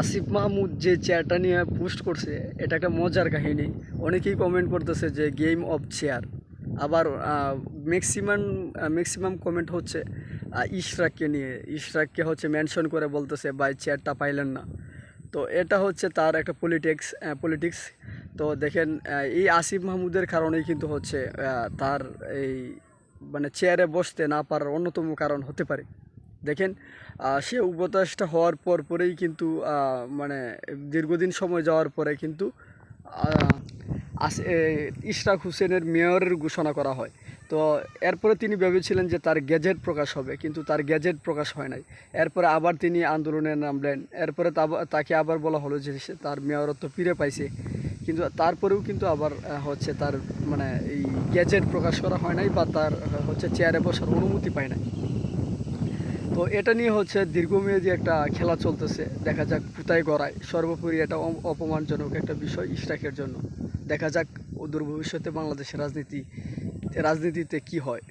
আসিফ মাহমুদ যে চেয়ারটা নিয়ে পোস্ট করছে এটা একটা মজার কাহিনী। অনেকেই কমেন্ট করতেছে যে গেম অফ চেয়ার আবার ম্যাক্সিমাম ম্যাক্সিমাম কমেন্ট হচ্ছে ইশরাককে নিয়ে। ইশরাককে হচ্ছে মেনশন করে বলতেছে বাই চেয়ারটা পাইলেন না। তো এটা হচ্ছে তার একটা পলিটিক্স পলিটিক্স তো দেখেন এই আসিফ মাহমুদের কারণেই কিন্তু হচ্ছে তার এই মানে চেয়ারে বসতে না পারার অন্যতম কারণ হতে পারে। দেখেন সে উপদেষ্টা হওয়ার পর পরেই কিন্তু মানে দীর্ঘদিন সময় যাওয়ার পরে কিন্তু ইশরাক হোসেনের মেয়রের ঘোষণা করা হয়। তো এরপরে তিনি ভেবেছিলেন যে তার গ্যাজেট প্রকাশ হবে, কিন্তু তার গ্যাজেট প্রকাশ হয় নাই। এরপরে আবার তিনি আন্দোলনে নামলেন। এরপরে তাকে আবার বলা হলো যে সে তার মেয়রত্ব ফিরে পাইছে। কিন্তু তারপরেও কিন্তু আবার হচ্ছে তার মানে এই গ্যাজেট প্রকাশ করা হয় নাই বা তার, হচ্ছে চেয়ারে বসার অনুমতি পায় নাই। তো এটা নিয়ে হচ্ছে দীর্ঘমেয়াদী একটা খেলা চলতেছে। দেখা যাক কোথায় গড়ায়। সর্বোপরি এটা অপমানজনক একটা বিষয় ইস্টাকের জন্য। দেখা যাক দূর ভবিষ্যতে বাংলাদেশের রাজনীতি রাজনীতিতে কি হয়।